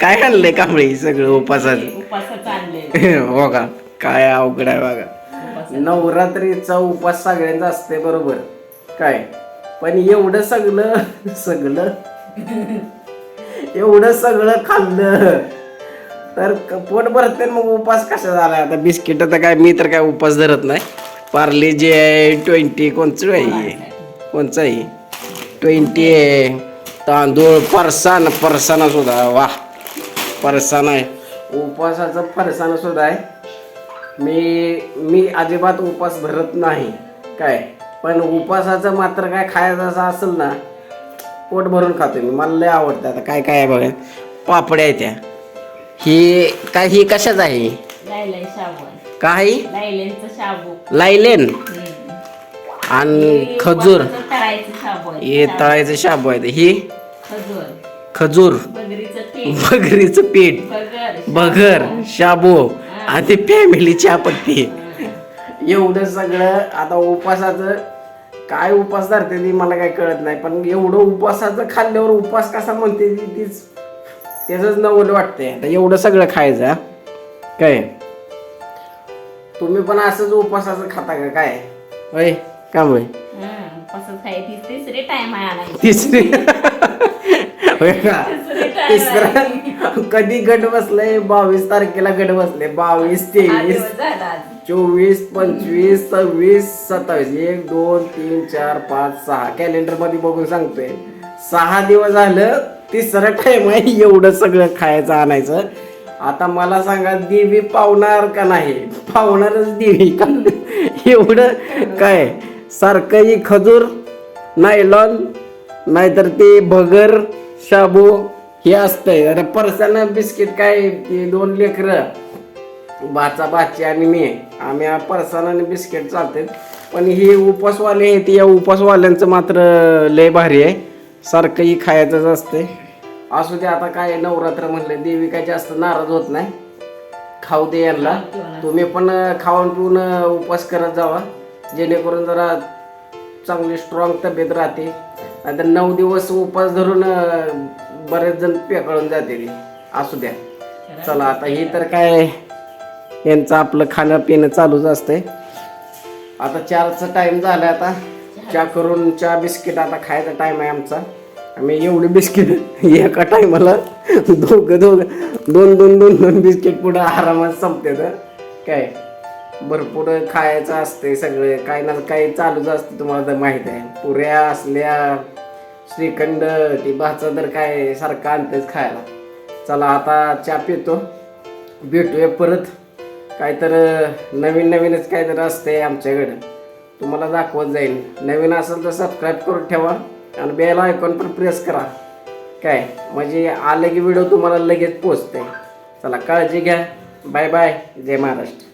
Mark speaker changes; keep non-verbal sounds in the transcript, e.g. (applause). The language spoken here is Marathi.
Speaker 1: काय आणलंय कांबळी सगळं उपासाचं? हो का काय अवघड आहे बघा. नवरात्रीचा उपास सगळ्यांचा असते बरोबर. काय? पण एवढं सगळं सगळं एवढं सगळं खाल्लं तर क- पोट भरते न मग उपास कसा झाला आता बिस्किट तर काय मी तर काय उपास धरत नाही. पार्ले जे आहे ट्वेंटी कोणचं आहे? कोणचं आहे? ट्वेंटी आहे. तांदूळ फरसाण फरसाणा सुद्धा वा. फरसाण आहे. उपवासाचं फरसाण सुद्धा आहे. मी मी अजिबात उपास धरत नाही. काय? पण उपासाचं मात्र काय खायचं असं असेल ना पोट भरून खातो मी. मला लय आवडतं आता. काय काय आहे बघा. पापड्या आहेत त्या. ही काय ही कशाच आहे?
Speaker 2: लायलन शाबू आहे.
Speaker 1: काय?
Speaker 2: लायलेनचं शाबू.
Speaker 1: लायलेन. आणि
Speaker 2: हे
Speaker 1: खजूर.
Speaker 2: उपासाचं तळायचं शाबू आहे.
Speaker 1: हे तळायचं शाबू आहे. ही?
Speaker 2: खजूर बगरीचं पीठ. बगर.
Speaker 1: शाबू. आणि ते फॅमिली चहापत्ती एवढं सगळं आता उपासाचं काय उपास धरते ती मला काय कळत नाही. पण एवढं उपासाचं खाल्ल्यावर उपास कसा म्हणते ती तीच त्याच नवल वाटतंय. आता एवढं सगळं खायचं? काय? तुम्ही पण असंच उपासाचं खाता का काय? होय? का होय?
Speaker 2: हं, तिसरी (laughs) टाइम आहे आणायची
Speaker 1: तिसरी होय का?
Speaker 2: तिसरी
Speaker 1: कधी गट बसलंय? बावीस तारखेला गट बसले बावीस तेवीस. चोवीस पंचवीस सव्वीस सत्तावीस. एक दोन तीन चार पाच सहा. कॅलेंडरमध्ये बघून सांगतोय. सहा दिवस झालं तिसरा टाइम आहे. एवढं सगळं खायचं आणायचं. आता मला सांगा देवी पावणार का नाही? पावणारच देवी का? (laughs) एवढं काय? सारखं खजूर नायलॉन नाहीतर ते भगर शाबू हे असतंय. अरे परसानं बिस्किट काय ते दोन लेकरं भाचा भाची आणि मी. आम्ही परसान आणि बिस्किट चालते पण हे उपासवाले आहेत या उपवासवाल्यांचं मात्र लय भारी आहे. सारखंही खायचंच असते असू दे आता काय नवरात्र म्हणलं देवी काय जास्त नाराज होत नाही. खाऊ दे यांना. तुम्ही पण खाऊन पिऊन उपवास करत जावा. जेणेकरून जरा चांगली स्ट्रॉंग तब्येत राहते. आता नऊ दिवस उपास धरून अं, बरेच जण पेकळून जाते ती. असू द्या. चला आता हे तर काय यांचं आपलं खाणं पिणं चालूच असतंय. आता चारचा टाइम झाला आता. चहा करून चहा बिस्किट आता खायचा टाइम आहे आमचा. आम्ही एवढे बिस्किट (laughs) एका टायमाला दोघं दोघं दोन दोन दोन दोन बिस्किट पुढं आरामात संपते तर काय? भरपूर खायचं असते सगळे. काही ना काही चालूच असते तुम्हाला तर माहीत आहे. पुऱ्या असल्या श्रीखंड ती भाचा तर काय सारखं आणतेच खायला. चला आता चहा पितो. भेटूया परत. काहीतर नवीन नवीनच काहीतरी असते आमच्याकडं. तुम्हाला दाखवत जाईल नवीन असेल तर सबस्क्राईब करून ठेवा आणि बेल आयकॉन पण प्रेस करा. काय? म्हणजे आलं की व्हिडिओ तुम्हाला लगेच पोचते चला काळजी घ्या. बाय बाय जय महाराष्ट्र.